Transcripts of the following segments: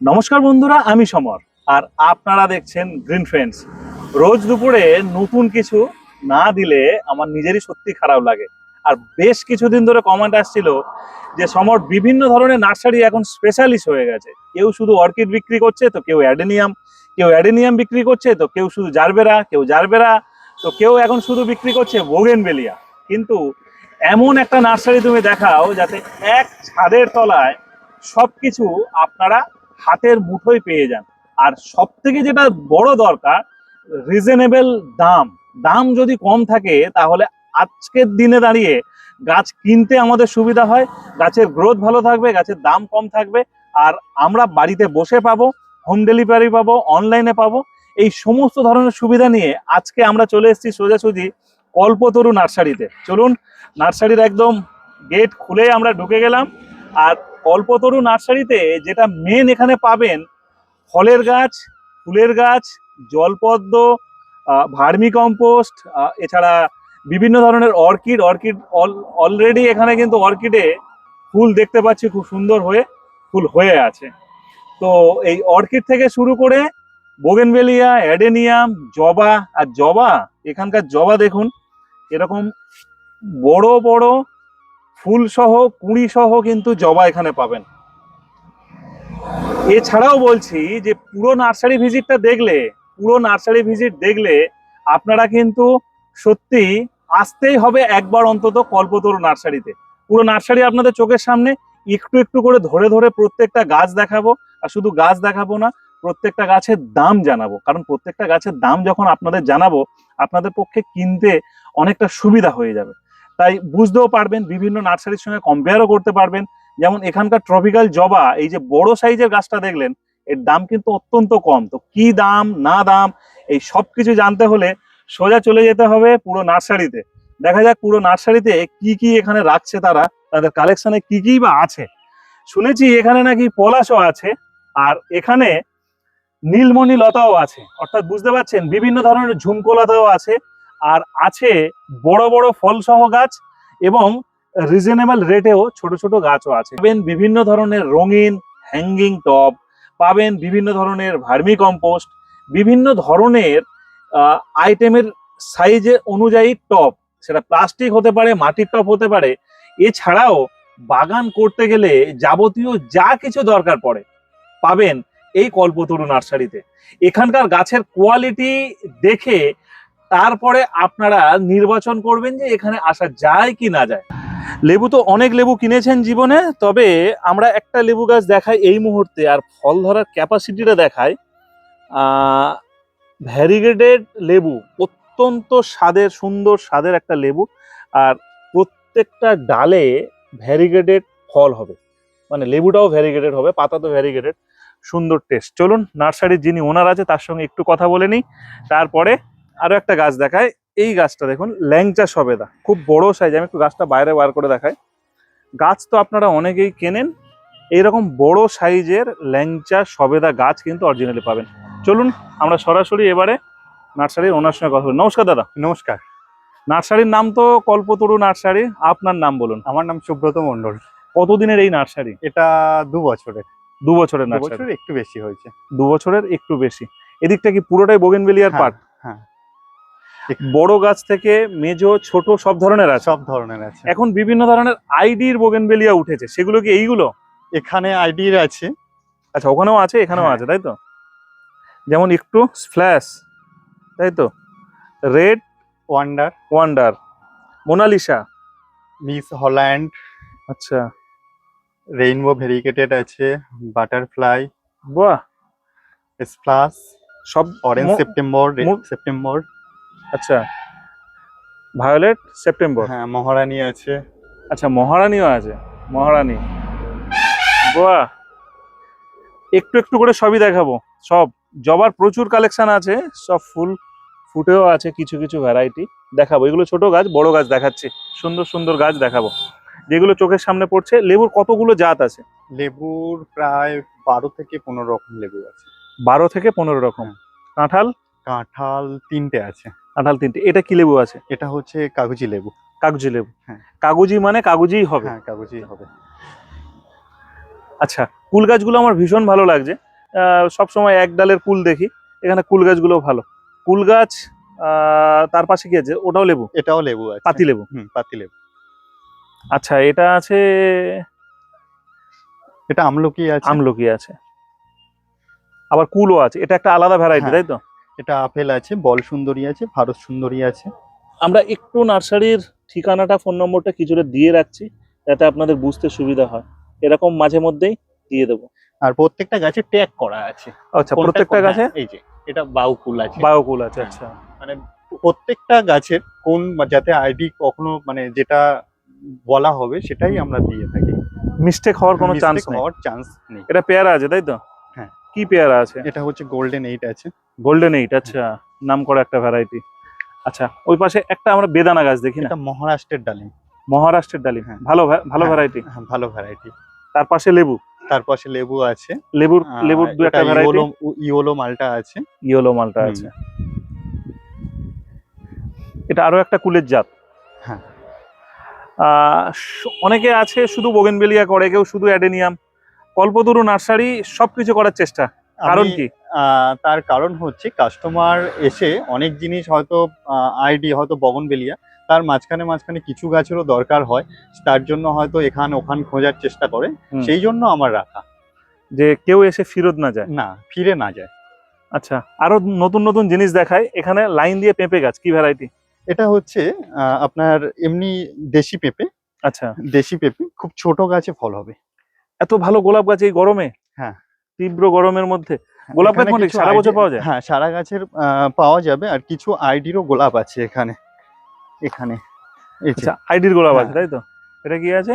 নমস্কার বন্ধুরা, আমি সমর। আর আপনারা দেখছেন গ্রিন ফ্রেন্ডস রোজ দুপুরে নতুন কিছু না দিলে আমার নিজেরই সত্যি খারাপ লাগে। আর বেশ কিছুদিন ধরে কমেন্ট আসছিল যে সমর বিভিন্ন ধরনের নার্সারি এখন স্পেশালিস্ট হয়ে গেছে। কেউ শুধু অর্কিড বিক্রি করছে, তো কেউ অ্যাডেনিয়াম। কেউ অ্যাডেনিয়াম বিক্রি করছে, তো কেউ শুধু জারবেরা। কেউ জারবেরা, তো কেউ এখন শুধু বিক্রি করছে বোগেনবেলিয়া কিন্তু এমন একটা নার্সারি তুমি দেখাও যাতে এক ছাদের তলায় সবকিছু আপনারা হাতের মুঠোয় পেয়ে যান। আর সব থেকে যেটা বড় দরকার রিজনেবল দাম। দাম যদি কম থাকে, তাহলে আজকের দিনে দাঁড়িয়ে গাছ কিনতে আমাদের সুবিধা হয়, গাছের গ্রোথ ভালো থাকবে, গাছের দাম কম থাকবে, আর আমরা বাড়িতে বসে পাবো হোম ডেলিভারি পাবো অনলাইনে পাবো। এই সমস্ত ধরনের সুবিধা নিয়ে আজকে আমরা চলে এসেছি সোজাসুজি কল্পতরু নার্সারিতে। চলুন, নার্সারির একদম গেট খুলে আমরা ঢুকে গেলাম। আর কল্পতরু নার্সারিতে যেটা মেন এখানে পাবেন, ফলের গাছ, ফুলের গাছ, জলপদ্ম ভার্মি কম্পোস্ট এছাড়া বিভিন্ন ধরনের অর্কিড অর্কিড অলরেডি এখানে কিন্তু অর্কিডে ফুল দেখতে পাচ্ছি, খুব সুন্দর হয়ে ফুল হয়ে আছে। তো এই অর্কিড থেকে শুরু করে বোগেনভেলিয়া, অ্যাডেনিয়াম, জবা, আর জবা, এখানকার জবা দেখুন, এরকম বড় বড় ফুল সহ কুড়ি সহ কিন্তু জবা এখানে পাবেন। এছাড়াও বলছি যে পুরো নার্সারি ভিজিটটা দেখলে, পুরো নার্সারি ভিজিট দেখলে আপনারা কিন্তু সত্যি আসতেই হবে একবার অন্তত কল্পতরু নার্সারিতে। পুরো নার্সারি আপনাদের চোখের সামনে, একটু একটু করে ধরে ধরে প্রত্যেকটা গাছ দেখাবো। আর শুধু গাছ দেখাবো না, প্রত্যেকটা গাছের দাম জানাব। কারণ প্রত্যেকটা গাছের দাম যখন আপনাদের জানাব, আপনাদের পক্ষে কিনতে অনেকটা সুবিধা হয়ে যাবে। তাই বুঝতেও পারবেন, বিভিন্ন নার্সারির সঙ্গে কম্পেয়ারও করতে পারবেন। যেমন এখানকার ট্রপিক্যাল জবা, এই যে বড় সাইজের গাছটা দেখলেন, এর দাম কিন্তু অত্যন্ত কম। তো কি দাম, না দাম, এই সব কিছু জানতে হলে সোজা চলে যেতে হবে পুরো নার্সারিতে। দেখা যাক পুরো নার্সারিতে কি কি এখানে রাখছে তারা, তাদের কালেকশনে কি কি বা আছে। শুনেছি এখানে নাকি পলাশও আছে, আর এখানে নীলমণি লতাও আছে। অর্থাৎ বুঝতে পারছেন, বিভিন্ন ধরনের ঝুমকো লতাও আছে। আর আছে বড় বড় ফলসহ গাছ এবং রিজনেবল রেটেও ছোট ছোট গাছও আছে। পাবেন বিভিন্ন ধরনের রঙিন হ্যাঙ্গিং টব পাবেন বিভিন্ন ধরনের ভার্মি কম্পোস্ট বিভিন্ন ধরনের আইটেমের সাইজে অনুযায়ী টব সেটা প্লাস্টিক হতে পারে, মাটির টব হতে পারে। এছাড়াও বাগান করতে গেলে যাবতীয় যা কিছু দরকার পড়ে পাবেন এই কল্পতরু নার্সারিতে। এখানকার গাছের কোয়ালিটি দেখে তারপরে আপনারা নির্বাচন করবেন যে এখানে আসা যায় কি না যায়। লেবু তো অনেক লেবু কিনেছেন জীবনে, তবে আমরা একটা লেবু গাছ দেখাই এই মুহূর্তে আর ফল ধরার ক্যাপাসিটিটা দেখাই। ভ্যারিগেটেড লেবু, অত্যন্ত স্বাদের, সুন্দর স্বাদের একটা লেবু। আর প্রত্যেকটা ডালে ভ্যারিগেটেড ফল হবে। মানে লেবুটাও ভ্যারিগেটেড হবে, পাতা তো ভ্যারিগেটেড সুন্দর টেস্ট চলুন, নার্সারির যিনি ওনার আছে, তার সঙ্গে একটু কথা বলে নিই। তারপরে আরও একটা গাছ দেখায়। এই গাছটা দেখুন ল্যাংচা সবেদা। খুব বড় সাইজ আমি একটু গাছটা বাইরে বার করে দেখাই। গাছ তো আপনারা অনেকেই কেনেন। এইরকম বড় সাইজের ল্যাংচা সবেদা গাছ কিন্তু অরিজিনালি পাবেন। চলুন আমরা সরাসরি এবারে নার্সারির ওনার সঙ্গে কথা বলি। নমস্কার দাদা। নমস্কার। নার্সারির নাম তো কল্পতরু নার্সারি। আপনার নাম বলুন। আমার নাম সুব্রত মন্ডল কতদিনের এই নার্সারি? এটা দু বছরের। দু বছরের নার্সারি। একটু বেশি হয়েছে। দু বছরের একটু বেশি। এদিকটা কি পুরোটাই বোগেনভেলিয়ার হ্যাঁ, পার্ট হ্যাঁ। বড় গাছ থেকে মেজো ছোট সব ধরনের আছে। সব ধরনের আছে। এখন বিভিন্ন ধরনের আইডির বোগেনভেলিয়া উঠেছে। সেগুলো কি এইগুলো? এখানে আইডির আছে। আচ্ছা ওখানেও আছে এখানেও হ্যাঁ। আছে তাই তো? যেমন একটু ফ্ল্যাশ তাই তো? Red wonder. Wonder. Mona Lisa. Miss Holland. আচ্ছা। রেইনবো ভেরিকেটেড আছে। বাটারফ্লাই। বাহ! স্প্লাস সব অরেঞ্জ সেপ্টেম্বর সেপ্টেম্বর। আচ্ছা। Violet September? হ্যাঁ মহারানী আছে। আচ্ছা মহারানীও আছে। মহারানী। বাহ! একটু একটু করে সবই দেখাবো। সব জবার প্রচুর কালেকশন আছে সব ফুল ফুটেও আছে কিছু কিছু ভ্যারাইটি দেখাবো। এগুলো ছোট গাছ বড় গাছ দেখাচ্ছি। সুন্দর সুন্দর গাছ দেখাবো। যেগুলো চোখের সামনে পড়ছে লেবুর কতগুলো জাত আছে? লেবুর প্রায় বারো থেকে পনেরো রকম লেবু আছে। বারো থেকে পনেরো রকম। কাঁঠাল? কাঁঠাল তিনটে আছে। কাঁঠাল তিনটে। এটা কি লেবু আছে? এটা হচ্ছে কাগজি লেবু। কাগজি লেবু। হ্যাঁ। কাগজি মানে কাগজিই হবে। হ্যাঁ কাগজি হবে। আচ্ছা কুল গাছগুলো আমার ভীষণ ভালো লাগছে। আহ, সবসময় এক ডালের কুল দেখি। এখানে কুল গাছগুলো ভালো। কুল গাছ তার পাশে কি আছে? ওটাও লেবু? এটাও লেবু আছে। পাতি লেবু? হুম পাতি লেবু। আচ্ছা এটা আছে এটা আমলকি আছে। আমলকি আছে। আবার কুলও আছে। এটা একটা আলাদা ভ্যারাইটি। তাই তো? এটা আপেল আছে বল সুন্দরী আছে ভারত সুন্দরী আছে। আমরা একটু নার্সারির ঠিকানাটা ফোন নম্বরটা কিছুটা দিয়ে রাখছি যাতে আপনাদের বুঝতে সুবিধা হয়। এরকম মাঝে মধ্যেই দিয়ে দেবো। আর প্রত্যেকটা গাছে ট্যাগ করা আছে। আচ্ছা প্রত্যেকটা গাছে? এই যে এটা বাউকুল আছে। বাউকুল আছে হ্যাঁ। আচ্ছা। মানে প্রত্যেকটা গাছের কোন যাতে আইডি কখনো মানে যেটা বলা হবে সেটাই আমরা দিয়ে থাকি। মিস্টেক হওয়ার কোনো চান্স নেই। হওয়ার চান্স নেই। এটা পেয়ারা আছে তাই তো। কি পেয়ারা আছে? এটা হচ্ছে গোল্ডেন এইট আছে। গোল্ডেন এইট আচ্ছা। নাম করা একটা ভ্যারাইটি আচ্ছা ওই পাশে একটা আমরা বেদানা গাছ দেখি না? এটা মহারাষ্ট্রের ডালিম। মহারাষ্ট্রের ডালিম। হ্যাঁ। ভালো ভালো। ভ্যারাইটি হ্যাঁ, ভালো ভ্যারাইটি তার পাশে লেবু। তার পাশে লেবু আছে। লেবুর লেবুর দু একটা ভ্যারাইটি ইয়োলো ইয়োলো মালটা আছে। ইয়েলো মালটা আছে। এটা আরও একটা কুলের জাত। হ্যাঁ। অনেকে আছে শুধু বোগেনবেলিয়া করে কেউ শুধু অ্যাডেনিয়াম। কল্পতরু নার্সারি সবকিছু করার চেষ্টা। কারণ কি? তার কারণ হচ্ছে কাস্টমার এসে অনেক জিনিস হয়তো আইডি হয়তো বগনবেলিয়া তার মাঝখানে মাঝখানে কিছু গাছেরও দরকার হয় তার জন্য হয়তো এখান ওখান খোঁজার চেষ্টা করে সেই জন্য আমার রাখা। যে কেউ এসে ফিরত না যায়? না ফিরে না যায়। আচ্ছা আরও নতুন নতুন জিনিস দেখায় এখানে লাইন দিয়ে পেঁপে গাছ কি ভ্যারাইটি এটা হচ্ছে আপনার এমনি দেশি পেঁপে। আচ্ছা। দেশি পেঁপে খুব ছোট গাছে ফল হবে। এত ভালো গোলাপ গাছ এই গরমে? হ্যাঁ। তীব্র গরমের মধ্যে। গোলাপ গাছ কিছু সারা বছর পাওয়া যায়? হ্যাঁ সারা গাছের পাওয়া যাবে আর কিছু আইডিরও গোলাপ আছে এখানে। এখানে। আচ্ছা আইডির গোলাপ আছে হ্যাঁ। তাই তো? এটা কি আছে?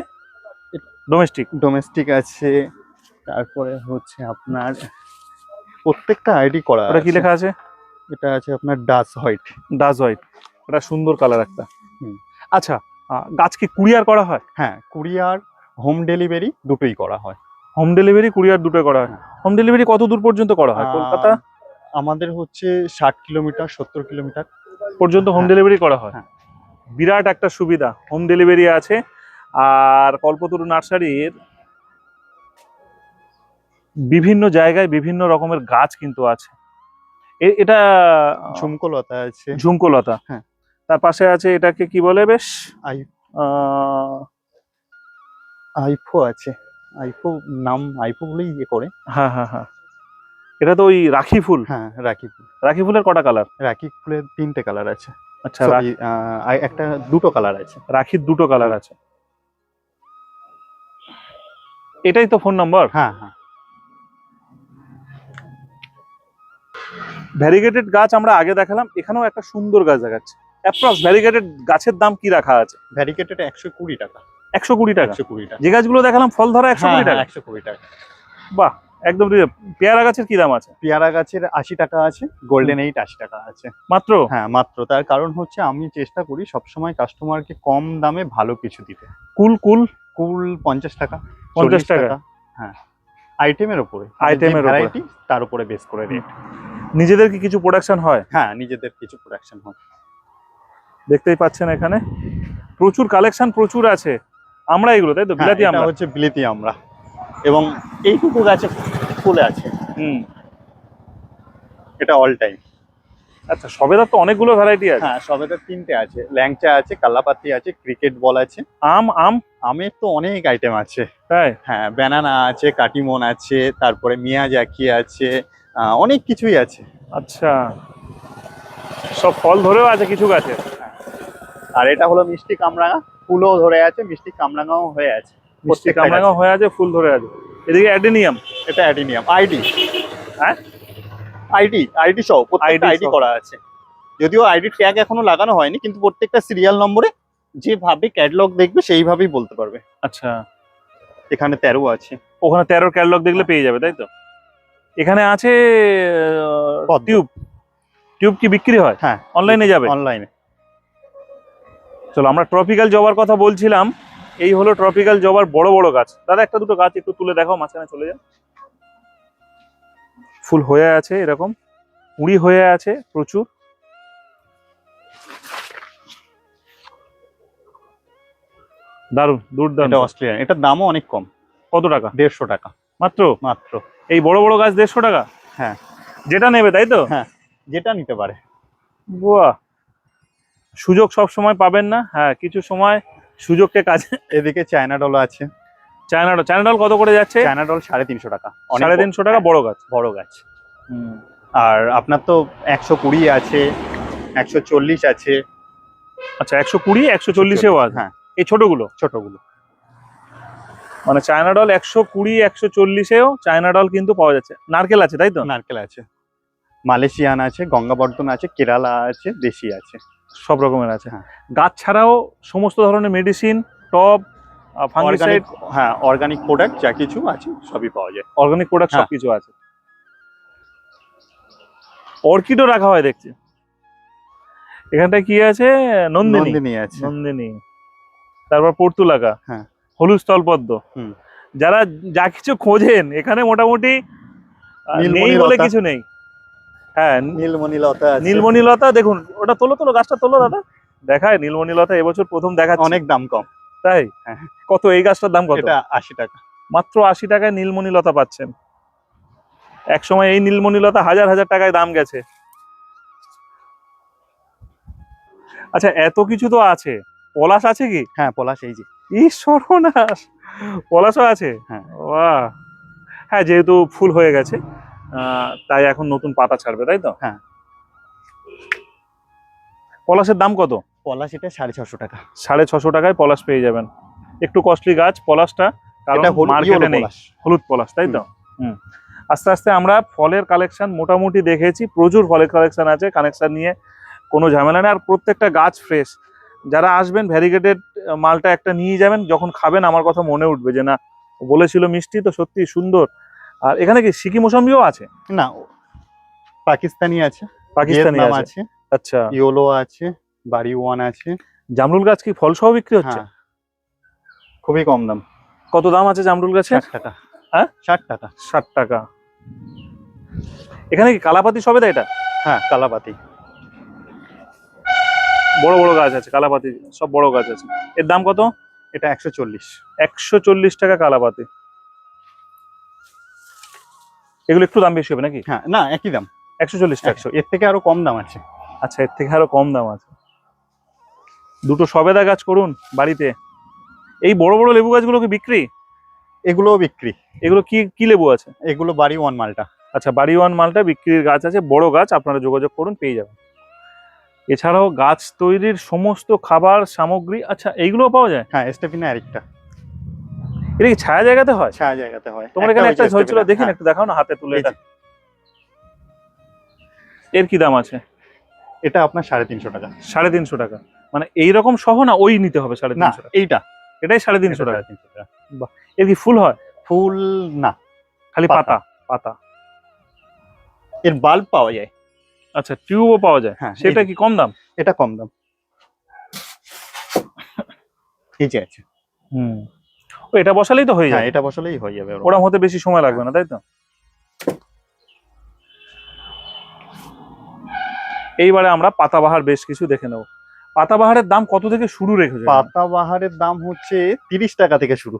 ডোমেস্টিক ডোমেস্টিক আছে। তারপরে হচ্ছে আপনার প্রত্যেকটা আইডি করা ওটা কি লেখা আছে? এটা আছে আপনার ডাস হোয়াইট ডাস হোয়াইট এটা সুন্দর কালার একটা। হুম। আচ্ছা গাছ কি কুরিয়ার করা হয়? হ্যাঁ কুরিয়ার হোম ডেলিভারি দুটোই করা হয়। হোম ডেলিভারি কুরিয়ার দুটো করা হয়। হ্যাঁ। হোম ডেলিভারি কত দূর পর্যন্ত করা হয়? কলকাতা? আমাদের হচ্ছে ষাট কিলোমিটার সত্তর কিলোমিটার। পর্যন্ত হোম হ্যাঁ। ডেলিভারি করা হয়? হ্যাঁ। বিরাট একটা সুবিধা হোম ডেলিভারি আছে। আর কল্পতরু নার্সারির বিভিন্ন জায়গায় বিভিন্ন রকমের গাছ কিন্তু আছে। এটা ঝুমকোলতা আছে। ঝুমকোলতা। হ্যাঁ। তার পাশে আছে এটাকে কি বলে বেশ? আই- আহ, আইফো আছে। আইফো নাম আইফো বলেই ইয়ে করে। হ্যাঁ হ্যাঁ হ্যাঁ। এটা তো ওই রাখি ফুল? হ্যাঁ রাখি ফুল। রাখি ফুলের কটা কালার? রাখি ফুলের তিনটে কালার আছে। আচ্ছা একটা দুটো কালার আছে। রাখির দুটো কালার আছে। এটাই তো ফোন নাম্বার? হ্যাঁ হ্যাঁ। ভ্যারিগেটেড গাছ আমরা আগে দেখালাম এখানেও একটা সুন্দর গাছ দেখাচ্ছে। অ্যাপ্রক্স ভ্যারিগেটেড গাছের দাম কি রাখা আছে? ভ্যারিকেটেড একশো কুড়ি টাকা। একশো কুড়ি টাকা। যে গাছগুলো দেখালাম ফল ধরা একশো হ্যাঁ, কুড়ি হ্যাঁ, টাকা। একশো কুড়ি টাকা। বাহ একদম পেয়ারা গাছের কি দাম আছে? পেয়ারা গাছের আশি টাকা আছে গোল্ডেন এইট আশি টাকা আছে। মাত্র? হ্যাঁ মাত্র। তার কারণ হচ্ছে আমি চেষ্টা করি সবসময় কাস্টমারকে কম দামে ভালো কিছু দিতে। কুল কুল? কুল পঞ্চাশ টাকা পঞ্চাশ টাকা। হ্যাঁ। আইটেমের ওপরে Item-এর ভ্যারাইটি তার উপরে বেস করে রেট নিজেদের কি কিছু প্রোডাকশন হয়? হ্যাঁ নিজেদের কিছু প্রোডাকশন হয়। দেখতেই পাচ্ছেন এখানে। প্রচুর কালেকশন প্রচুর আছে। আমরা এগুলো তাই তো? হ্যাঁ, বিলাতি আমরা। হচ্ছে বিলেতি আমরা। এবং এইটুকু গাছে ফুলে আছে। হুম। এটা অল টাইম আচ্ছা সবেদার তো অনেকগুলো ভ্যারাইটি আছে। হ্যাঁ সবেতে তিনটে আছে। ল্যাংচা আছে কাল্লাপাতি আছে ক্রিকেট বল আছে। আম আম? আমের তো অনেক আইটেম আছে। তাই? হ্যাঁ ব্যানানা আছে কাটিমন আছে তারপরে মিয়া মিয়াজাকি আছে অনেক কিছুই আছে। আচ্ছা। সব ফল ধরেও আছে কিছু গাছে? আর এটা হলো মিষ্টি কামরাঙা। ফুলও ধরে আছে মিষ্টি কামরাঙাও হয়ে আছে। মিষ্টি প্রত্যেকটা কামরাঙা গাছে। হয়ে আছে ফুল ধরে আছে। এদিকে অ্যাডিনিয়াম। এটা অ্যাডিনিয়াম আইডি। হ্যাঁ? আইডি আইডি সহ প্রত্যেকটা আইডি করা আছে। যদিও আইডি ট্যাগ এখনও লাগানো হয়নি কিন্তু প্রত্যেকটা সিরিয়াল নম্বরে যেভাবে ক্যাটালগ দেখবে সেইভাবেই বলতে পারবে। আচ্ছা। এখানে তেরো আছে। ওখানে তেরোর ক্যাটালগ দেখলে পেয়ে যাবে তাই তো? এখানে আছে। টিউব। টিউব কি বিক্রি হয়? হ্যাঁ। অনলাইনে যাবে? অনলাইনে চলো আমরা ট্রপিক্যাল জবার কথা বলছিলাম। এই হলো ট্রপিক্যাল জবার বড় বড় গাছ। দাদা একটা দুটো গাছ একটু তুলে দেখাও মাঝখানে চলে যান। ফুল হয়ে আছে এরকম। কুড়ি হয়ে আছে প্রচুর। দারুণ দুর্দান্ত। অস্ট্রেলিয়ান। এটার দামও অনেক কম। কত টাকা? দেড়শো টাকা। মাত্র? মাত্র। এই বড় বড় গাছ দেড়শো টাকা? হ্যাঁ। যেটা নেবে তাই তো? হ্যাঁ যেটা নিতে পারে। বাহ! সুযোগ সব সময় পাবেন না। হ্যাঁ কিছু সময় সুযোগকে কাজে এদিকে চায়না ডল আছে। চায়না ডল চায়না ডল কত করে যাচ্ছে? চায়না ডল সাড়ে তিনশো টাকা। সাড়ে তিনশো টাকা বড় গাছ। বড় গাছ। আর আপনার তো একশো কুড়ি আছে একশো চল্লিশ আছে। আচ্ছা একশো কুড়ি একশো চল্লিশেও আছে। হ্যাঁ। এই ছোটগুলো? ছোটগুলো। মানে চায়না ডল একশো কুড়ি একশো চল্লিশেও চায়না ডল কিন্তু পাওয়া যাচ্ছে। নারকেল আছে তাই তো? নারকেল আছে। মালয়েশিয়ান আছে গঙ্গাবর্ধন আছে কেরালা আছে দেশি আছে। সব রকমের আছে। হ্যাঁ। গাছ ছাড়াও সমস্ত ধরনের মেডিসিন টব ফাঙ্গিসাইড হ্যাঁ অর্গানিক প্রোডাক্ট যা কিছু আছে সবই পাওয়া যায়। অর্গানিক প্রোডাক্ট হ্যাঁ। সবকিছু আছে। অর্কিডও রাখা হয় দেখছি। এখানটায় কি আছে? নন্দিনী। নন্দিনী আছে। নন্দিনী। তারপর পর্তুলাকা। হ্যাঁ। হলুদ স্থলপদ্ম। যারা যা কিছু খোঁজেন এখানে মোটামুটি নেই বলে কিছু নেই। হ্যাঁ নীলমণি লতা আছে। নীলমণি লতা দেখুন ওটা তোলো তোলো গাছটা তোলো দাদা। দেখায় নীলমণি লতা এবছর প্রথম দেখাচ্ছে। অনেক দাম কম। তাই? হ্যাঁ। কত এই গাছটার দাম কত? এটা আশি টাকা। মাত্র আশি টাকায় নীলমণি লতা পাচ্ছেন। এক সময় এই নীলমণি লতা হাজার হাজার টাকায় দাম গেছে। আচ্ছা এত কিছু তো আছে। পলাশ আছে কি? হ্যাঁ পলাশ এই যে। সর্বনাশ! পলাশও আছে? হ্যাঁ। বাহ! হ্যাঁ যেহেতু ফুল হয়ে গেছে। তাই এখন নতুন পাতা ছাড়বে তাই তো? হ্যাঁ। পলাশের দাম কত? পলাশ এটা সাড়ে ছশো টাকা। সাড়ে ছশো টাকায় পলাশ পেয়ে যাবেন। একটু কস্টলি গাছ পলাশটা কারণ হলুদ মার্কেটে নেই। পলাশ। হলুদ পলাশ তাই তো? হুম। আস্তে আস্তে আমরা ফলের কালেকশন মোটামুটি দেখেছি প্রচুর ফলের কালেকশন আছে কানেকশন নিয়ে কোনো ঝামেলা নেই। আর প্রত্যেকটা গাছ ফ্রেশ যারা আসবেন ভ্যারিগেটেড মালটা একটা নিয়ে যাবেন যখন খাবেন আমার কথা মনে উঠবে যে না বলেছিল মিষ্টি তো সত্যি সুন্দর। আর এখানে কি সিকি মোসাম্বিও আছে? না পাকিস্তানি আছে পাকিস্তানি আছে। আচ্ছা। ইয়োলো আছে বাড়ি ওয়ান আছে। জামরুল গাছ কি ফল সহ বিক্রি হচ্ছে? হ্যাঁ। খুবই কম দাম। কত দাম আছে জামরুল গাছে? ষাট টাকা। হ্যাঁ? ষাট টাকা। ষাট টাকা। এখানে কি কালাপাতি সবে এটা? হ্যাঁ কালাপাতি। বড় বড় গাছ আছে কালাপাতি সব বড় গাছ আছে। এর দাম কত? এটা একশো চল্লিশ। একশো চল্লিশ টাকা কালাপাতি। এগুলো একটু দাম বেশি হবে নাকি? হ্যাঁ না একই দাম। একশো চল্লিশ টাকা। একশো এর থেকে আরও কম দাম আছে। আচ্ছা এর থেকে আরও কম দাম আছে। দুটো সবেদা গাছ করুন বাড়িতে। এই বড় বড় লেবু গাছগুলো কি বিক্রি? এগুলোও বিক্রি। এগুলো কি কি লেবু আছে? এগুলো বাড়ি ওয়ান মালটা। আচ্ছা বাড়ি ওয়ান মালটা বিক্রির গাছ আছে বড় গাছ আপনারা যোগাযোগ করুন পেয়ে যাবেন। এছাড়াও গাছ তৈরির সমস্ত খাবার সামগ্রী আচ্ছা এইগুলো পাওয়া যায়? হ্যাঁ স্টেপিনা আরেকটা। এটা কি ছায়া জায়গাতে হয়? ছায়া জায়গাতে হয়। তোমার এখানে একটা হয়েছিল স্টেপিনা, দেখি হ্যাঁ, একটু দেখাও না হাতে তুলে এটা। এর কি দাম আছে? এটা আপনার সাড়ে তিনশো টাকা। সাড়ে তিনশো টাকা। মানে এইরকম সহ না ওই নিতে হবে সাড়ে তিনশো এইটা। এটাই সাড়ে তিনশো টাকা। তিনশো টাকা। এর কি ফুল হয়? ফুল না খালি পাতা। পাতা এর বাল্ব পাওয়া যায়। আচ্ছা টিউবও পাওয়া যায়? হ্যাঁ, সেটা কি কম দাম? এটা কম দাম। এই যে আছে। হুম। এটা বসালেই তো হয়ে হ্যাঁ যায় এটা বসালেই হয়ে যাবে ওরকম। ওরম হতে বেশি সময় লাগবে না তাই তো? এইবারে আমরা পাতাবাহার বেশ কিছু দেখে নেব। পাতাবাহারের দাম কত থেকে শুরু রেখেছে পাতাবাহারের দাম হচ্ছে তিরিশ টাকা থেকে শুরু।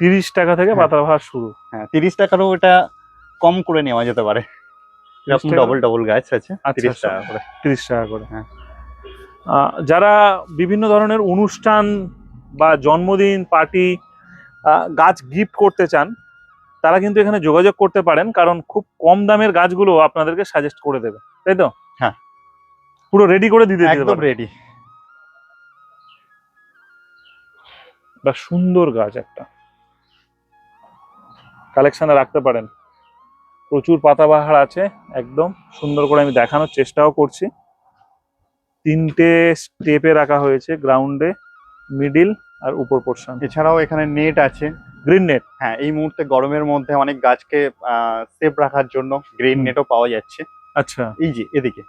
তিরিশ টাকা থেকে হ্যাঁ। পাতাবাহার শুরু। হ্যাঁ তিরিশ টাকারও এটা কম করে নেওয়া যেতে পারে। এরকম ডবল ডবল গাছ আছে আচ্ছা, তিরিশ আচ্ছা। টাকা করে। তিরিশ টাকা করে। হ্যাঁ। যারা বিভিন্ন ধরনের অনুষ্ঠান বা জন্মদিন পার্টি গাছ গিফট করতে চান তারা কিন্তু এখানে যোগাযোগ করতে পারেন কারণ খুব কম দামের গাছগুলো আপনাদেরকে সাজেস্ট করে দেবে। তাই তো? হ্যাঁ। পুরো রেডি করে দিতে একদম রেডি বা সুন্দর গাছ একটা। কালেকশনে রাখতে পারেন। প্রচুর পাতাবাহার আছে একদম সুন্দর করে আমি দেখানোর চেষ্টাও করছি। তিনটে স্টেপে রাখা হয়েছে গ্রাউন্ডে মিডিল আর উপর পোর্শন এছাড়াও এখানে নেট আছে গ্রিন নেট হ্যাঁ এই মুহূর্তে গরমের মধ্যে অনেক গাছকে সেফ রাখার জন্য গ্রিন নেটও পাওয়া যাচ্ছে। আচ্ছা। এই যে এদিকে।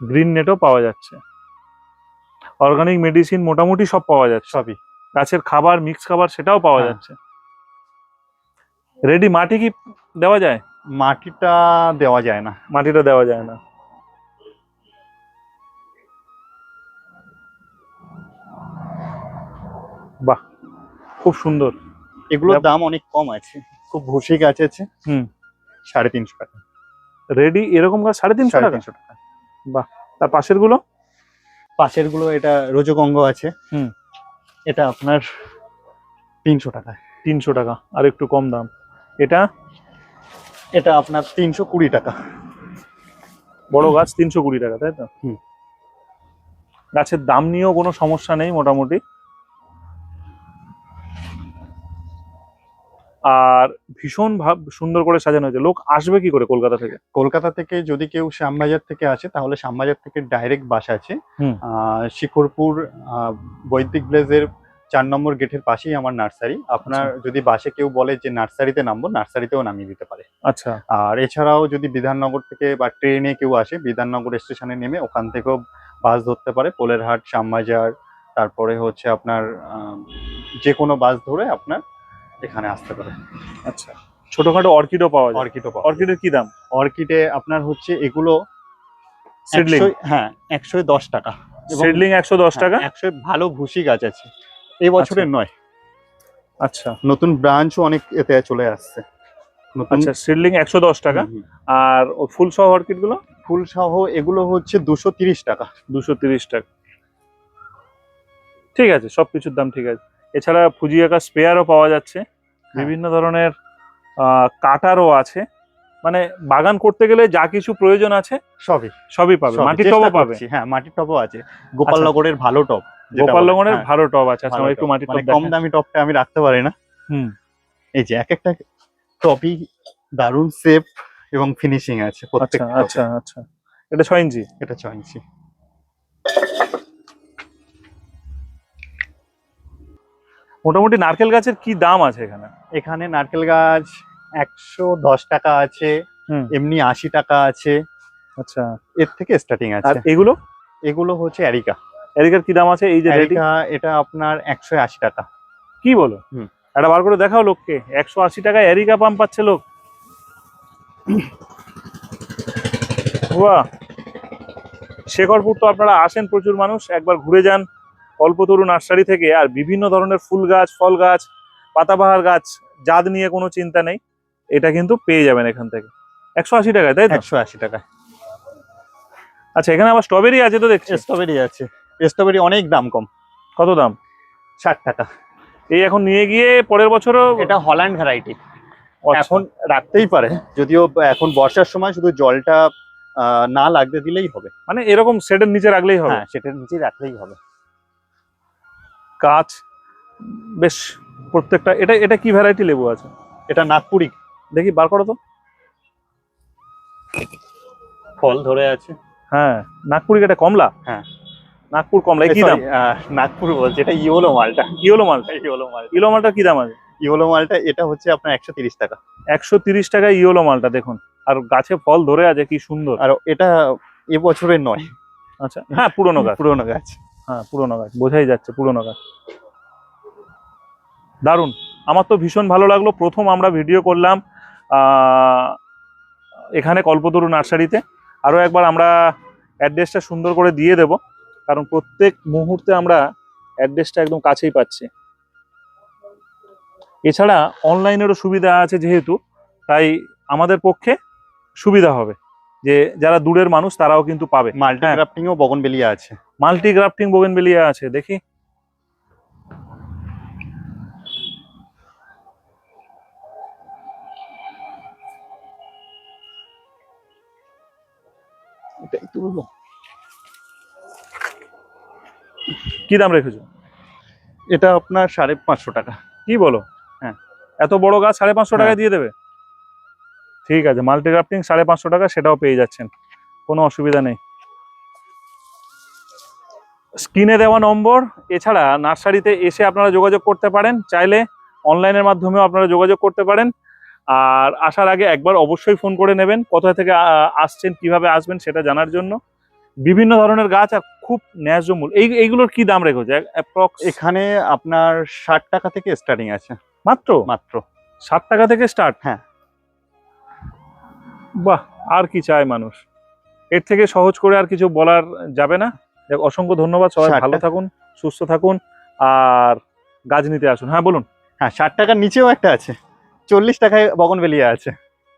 গ্রিন নেটও পাওয়া যাচ্ছে। অর্গানিক মেডিসিন মোটামুটি সব পাওয়া যাচ্ছে। সবই। গাছের খাবার মিক্স খাবার সেটাও পাওয়া হ্যাঁ। যাচ্ছে। রেডি মাটি কি দেওয়া যায়? মাটিটা দেওয়া যায় না। মাটিটা দেওয়া যায় না। বাহ খুব সুন্দর। এগুলোর দাম অনেক কম আছে। খুব ভুসি গাছ আছে। হুম। সাড়ে তিনশো টাকা। রেডি এরকম গাছ সাড়ে তিনশো টাকা? তিনশো টাকা। তার পাশেরগুলো পাশেরগুলো এটা রজগঙ্গ আছে। হুম। এটা আপনার তিনশো টাকা। তিনশো টাকা আর একটু কম দাম। এটা? এটা আপনার তিনশো কুড়ি টাকা। বড় গাছ তিনশো কুড়ি টাকা তাই তো? হুম। গাছের দাম নিয়েও কোনো সমস্যা নেই মোটামুটি। আর ভীষণ ভাব সুন্দর করে সাজানো হয়েছে। লোক আসবে কি করে কলকাতা থেকে? কলকাতা থেকে যদি কেউ শ্যামবাজার থেকে আসে তাহলে শ্যামবাজার থেকে ডাইরেক্ট বাস আছে। শিখরপুর বৈদিক ব্লেজের চার নম্বর গেটের পাশেই আমার নার্সারি। আপনার যদি বাসে কেউ বলে যে নার্সারিতে নামবো নার্সারিতেও নামিয়ে দিতে পারে। আচ্ছা। আর এছাড়াও যদি বিধাননগর থেকে বা ট্রেনে কেউ আসে বিধাননগর স্টেশনে নেমে ওখান থেকেও বাস ধরতে পারে। পোলেরহাট শ্যামবাজার তারপরে হচ্ছে আপনার যে কোনো বাস ধরে আপনার এখানে আসতে পারে। আচ্ছা। ছোটখাটো অর্কিডও পাওয়া যায়। অর্কিডও পাওয়া অর্কিডের কি দাম? অর্কিডে আপনার হচ্ছে এগুলো সিডলিং। হ্যাঁ একশো দশ টাকা। সিডলিং একশো দশ টাকা? হ্যাঁ, একশো ভালো ভুসি গাছ আছে। এই বছরের নয়। আচ্ছা। নতুন ব্রাঞ্চও অনেক এতে চলে আসছে। আচ্ছা সিডলিং একশো দশ টাকা। আর ফুল সহ অর্কিডগুলো ফুল সহ এগুলো হচ্ছে দুশো তিরিশ টাকা। দুশো তিরিশ টাকা। ঠিক আছে সব কিছুর দাম ঠিক আছে। এছাড়া ফুজিয়াকা স্পেয়ারও পাওয়া যাচ্ছে। হ্যাঁ। বিভিন্ন ধরনের কাটারও আছে। মানে বাগান করতে গেলে যা কিছু প্রয়োজন আছে সবই। সবই পাবে। মাটির টবও পাবে। হ্যাঁ মাটির টবও আছে। গোপালনগরের ভালো টব যেটা গোপাল বলে, হ্যাঁ, ভালো টব আছে। আচ্ছা একটু মাটির মানে টব কম দামি টপটা আমি রাখতে পারি না। হুম। এই যে এক একটা টপই দারুণ সেফ এবং ফিনিশিং আছে আচ্ছা প্রত্যেকটা আচ্ছা আচ্ছা। এটা ছয় ইঞ্চি? এটা ছয় ইঞ্চি। মোটামুটি নারকেল গাছের কি দাম আছে এখানে? এখানে নারকেল গাছ একশো দশ টাকা আছে। এমনি আশি টাকা আছে। আচ্ছা। এর থেকে স্টার্টিং আছে। আর এগুলো? এগুলো হচ্ছে অ্যারিকা। এদিকের কি দাম আছে এই যে অ্যারিকা এটা আপনার একশো আশি টাকা। কি বলো? হুম। একটা বার করে দেখাও লোককে। একশো আশি টাকায় এরিকা পাম্প পাচ্ছে লোক। বাহ শেখরপুর তো আপনারা আসেন প্রচুর মানুষ একবার ঘুরে যান। কল্পতরু নার্সারি থেকে আর বিভিন্ন ধরনের ফুল গাছ ফল গাছ পাতাবাহার গাছ জাত নিয়ে কোনো চিন্তা নেই। এটা কিন্তু পেয়ে যাবেন এখান থেকে। একশো আশি টাকায় তাই একশো আশি টাকা। আচ্ছা এখানে আবার স্ট্রবেরি আছে তো দেখছি? স্ট্রবেরি আছে। স্ট্রবেরি অনেক দাম কম। কত দাম? ষাট টাকা। এই এখন নিয়ে গিয়ে পরের বছরও এটা হল্যান্ড ভ্যারাইটি। আচ্ছা, এখন রাখতেই পারে। যদিও এখন বর্ষার সময় শুধু জলটা আহ, না লাগতে দিলেই হবে। মানে এরকম সেটের নিচে রাখলেই হবে? হ্যাঁ সেটার নিচে রাখলেই হবে। গাছ বেশ প্রত্যেকটা এটা এটা কি ভ্যারাইটি লেবু আছে? এটা নাগপুরি দেখি বার করো তো। ফল ধরে আছে। হ্যাঁ নাগপুরি এটা কমলা? হ্যাঁ। নাগপুর কমলা কি দাম? নাগপুর বলছে এটা ইয়োলো মালটা। ইয়েলো মালটা। ইয়োলো মালটা। ইয়েলো মালটা কি দাম আছে? ইয়োলো মালটা এটা হচ্ছে আপনার একশো তিরিশ টাকা। একশো তিরিশ টাকায় ইয়েলো মালটা দেখুন। আর গাছে ফল ধরে আছে কি সুন্দর। আর এটা এবছরের নয়। আচ্ছা হ্যাঁ পুরোনো গাছ। পুরোনো গাছ। হ্যাঁ পুরোনো গাছ। বোঝাই যাচ্ছে পুরোনো গাছ। দারুণ। আমার তো ভীষণ ভালো লাগল। প্রথম আমরা ভিডিও করলাম এখানে কল্পতরু নার্সারিতে। আরও একবার আমরা অ্যাড্রেসটা সুন্দর করে দিয়ে দেব, কারণ প্রত্যেক মুহূর্তে আমরা অ্যাড্রেসটা একদম কাছেই পাচ্ছি। এছাড়া অনলাইনেরও সুবিধা আছে যেহেতু, তাই আমাদের পক্ষে সুবিধা হবে। যে যারা দূরের মানুষ তারাও কিন্তু পাবে। মাল্টি হ্যাঁ। গ্রাফটিং ও বগনবেলিয়া আছে। মাল্টি গ্রাফটিং বোগেনবেলিয়া আছে দেখি। এটা একটু বলব কি দাম রেখেছো? এটা আপনার সাড়ে পাঁচশো টাকা। কি বলো? হ্যাঁ। এত বড় গাছ সাড়ে পাঁচশো টাকা দিয়ে দেবে? ঠিক আছে মাল্টি গ্রাফটিং সাড়ে পাঁচশো টাকা সেটাও পেয়ে যাচ্ছেন কোনো অসুবিধা নেই। স্ক্রিনে দেওয়া নম্বর এছাড়া নার্সারিতে এসে আপনারা যোগাযোগ করতে পারেন চাইলে অনলাইনের মাধ্যমেও আপনারা যোগাযোগ করতে পারেন। আর আসার আগে একবার অবশ্যই ফোন করে নেবেন কোথা থেকে আসছেন কীভাবে আসবেন সেটা জানার জন্য। বিভিন্ন ধরনের গাছ আর খুব ন্যায্য মূল্য এই এইগুলোর কি দাম রেখেছে? অ্যাপ্রক্স এখানে আপনার ষাট টাকা থেকে স্টার্টিং আছে। মাত্র? মাত্র। ষাট টাকা থেকে স্টার্ট হ্যাঁ। বাহ আর কি চায় মানুষ। এর থেকে সহজ করে আর কিছু বলার যাবে না। অসংখ্য ধন্যবাদ সবাই ভালো থাকুন সুস্থ থাকুন আর গাছ নিতে আসুন। হ্যাঁ বলুন। হ্যাঁ ষাট টাকার নিচেও একটা আছে। চল্লিশ টাকায় বগন বগনভেলিয়া আছে।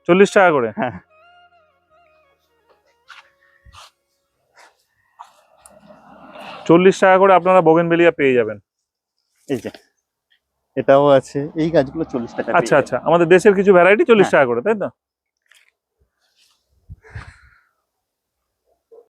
চল্লিশ টাকা করে? হ্যাঁ। চল্লিশ টাকা করে আপনারা বোগেনবেলিয়া পেয়ে যাবেন। এই যে এটাও আছে। এই গাছগুলো চল্লিশ টাকা আচ্ছা আচ্ছা আমাদের দেশের কিছু ভ্যারাইটি চল্লিশ হ্যাঁ। টাকা করে তাই তো?